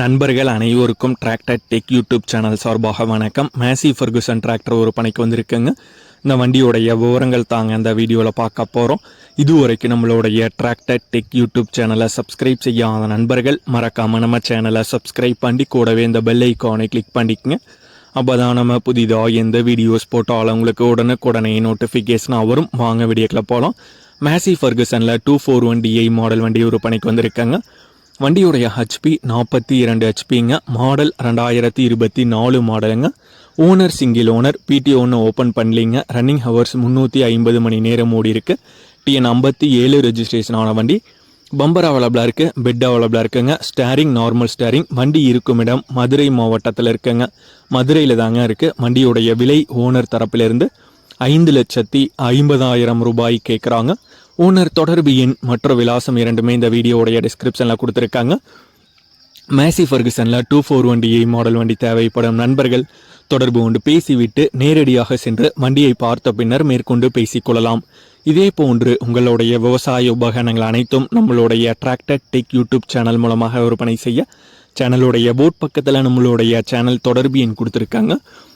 நண்பர்கள் அனைவருக்கும் tractor tech YouTube channel சார்பாக வணக்கம். மேசி ஃபர்குசன் டிராக்டர் ஒரு பணிக்கு வந்திருக்குங்க. இந்த வண்டியோடைய விவரங்கள் தாங்க இந்த வீடியோவில் பார்க்க போகிறோம் இதுவரைக்கும் நம்மளுடைய டிராக்டர் டெக் யூடியூப் சேனலை சப்ஸ்கிரைப் செய்யாத நண்பர்கள் மறக்காமல் நம்ம சேனலை சப்ஸ்கிரைப் பண்ணி கூடவே இந்த பெல் ஐக்கானை கிளிக் பண்ணிக்கங்க. அப்போ தான் நம்ம புதிதாக எந்த வீடியோஸ் போட்டாலும் உங்களுக்கு உடனுக்குடனே நோட்டிஃபிகேஷனாக வரும். வாங்க வீடியோக்கில் போகலாம் Massey ஃபர்குசனில் two four one DI model வண்டி ஒரு பணிக்கு வந்திருக்காங்க. வண்டியுடைய ஹெச்பி நாற்பத்தி இரண்டு ஹெச்பிங்க மாடல் ரெண்டாயிரத்தி இருபத்தி நாலு மாடலுங்க. ஓனர் சிங்கிள் ஓனர் பிடி ஒன்று ஓப்பன் பண்ணலிங்க. ரன்னிங் ஹவர்ஸ் முந்நூற்றி ஐம்பது மணி நேரம் ஓடி இருக்கு. டிஎன் ஐம்பத்தி ஏழு ரெஜிஸ்ட்ரேஷன் ஆன வண்டி. பம்பர் அவைலபிளாக இருக்குது பெட் அவைலபிளாக இருக்குங்க. ஸ்டேரிங் நார்மல் ஸ்டேரிங் வண்டி இருக்கும் இடம் மதுரை மாவட்டத்தில் இருக்குங்க. மதுரையில் தாங்க இருக்குது வண்டியுடைய விலை ஓனர் தரப்பிலிருந்து ஐந்து லட்சத்தி ஐம்பதாயிரம் ரூபாய் கேட்குறாங்க ஓனர் தொடர்பு எண் மற்ற விலாசம் இரண்டுமே இந்த வீடியோடைய டிஸ்கிரிப்ஷனில் கொடுத்துருக்காங்க. Massey ஃபர்குசனில் two four one DI model வண்டி தேவைப்படும் நண்பர்கள் தொடர்பு கொண்டு பேசிவிட்டு நேரடியாக சென்று வண்டியை பார்த்த பின்னர் மேற்கொண்டு பேசிக்கொள்ளலாம் இதே போன்று உங்களுடைய விவசாய உபகரணங்கள் அனைத்தும் நம்மளுடைய டிராக்டர் டெக் யூடியூப் சேனல் மூலமாக விற்பனை செய்ய சேனலுடைய போட் பக்கத்தில் நம்மளுடைய சேனல் தொடர்பு எண் கொடுத்துருக்காங்க.